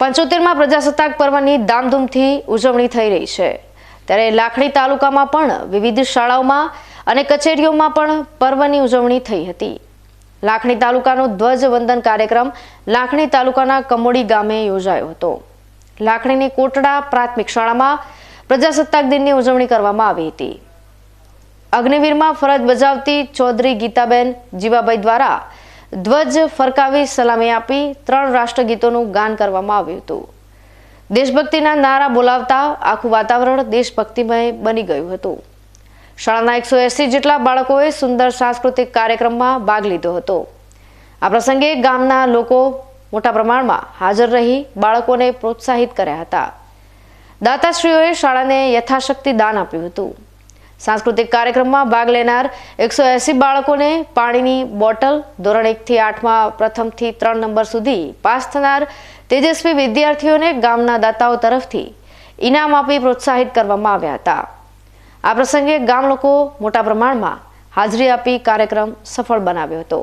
પંચોતેરમાં પ્રજાસત્તાક પર્વની ધામધૂમથી ઉજવણી થઈ રહી છે. ત્યારે લાખણી તાલુકામાં પણ વિવિધ શાળાઓમાં અને કચેરીઓમાં પણ પર્વની ઉજવણી થઈ હતી. લાખણી તાલુકાનો ધ્વજવંદન કાર્યક્રમ લાખણી તાલુકાના કમોડી ગામે યોજાયો હતો. લાખણીની કોટડા પ્રાથમિક શાળામાં પ્રજાસત્તાક દિનની ઉજવણી કરવામાં આવી હતી. અગ્નિવીરમાં ફરજ બજાવતી ચૌધરી ગીતાબેન જીવાભાઈ દ્વારા ધ્વજ ફરકાવી સલામી આપી ત્રણ રાષ્ટ્રગીતોનું ગાન કરવામાં આવ્યું હતું. દેશભક્તિના નારા બોલાવતા આખું વાતાવરણ દેશભક્તિમય બની ગયું હતું. શાળાના એકસો એસી જેટલા બાળકોએ સુંદર સાંસ્કૃતિક કાર્યક્રમમાં ભાગ લીધો હતો. આ પ્રસંગે ગામના લોકો મોટા પ્રમાણમાં હાજર રહી બાળકોને પ્રોત્સાહિત કર્યા હતા. દાતાશ્રીઓએ શાળાને યથાશક્તિ દાન આપ્યું હતું. સાંસ્કૃતિક કાર્યક્રમમાં ભાગ લેનાર એકસો એસી બાળકોને પાણીની બોટલ ધોરણ એકથી આઠમાં પ્રથમથી ત્રણ નંબર સુધી પાસ થનાર તેજસ્વી વિદ્યાર્થીઓને ગામના દાતાઓ તરફથી ઇનામ આપી પ્રોત્સાહિત કરવામાં આવ્યા હતા. આ પ્રસંગે ગામ લોકો મોટા પ્રમાણમાં હાજરી આપી કાર્યક્રમ સફળ બનાવ્યો હતો.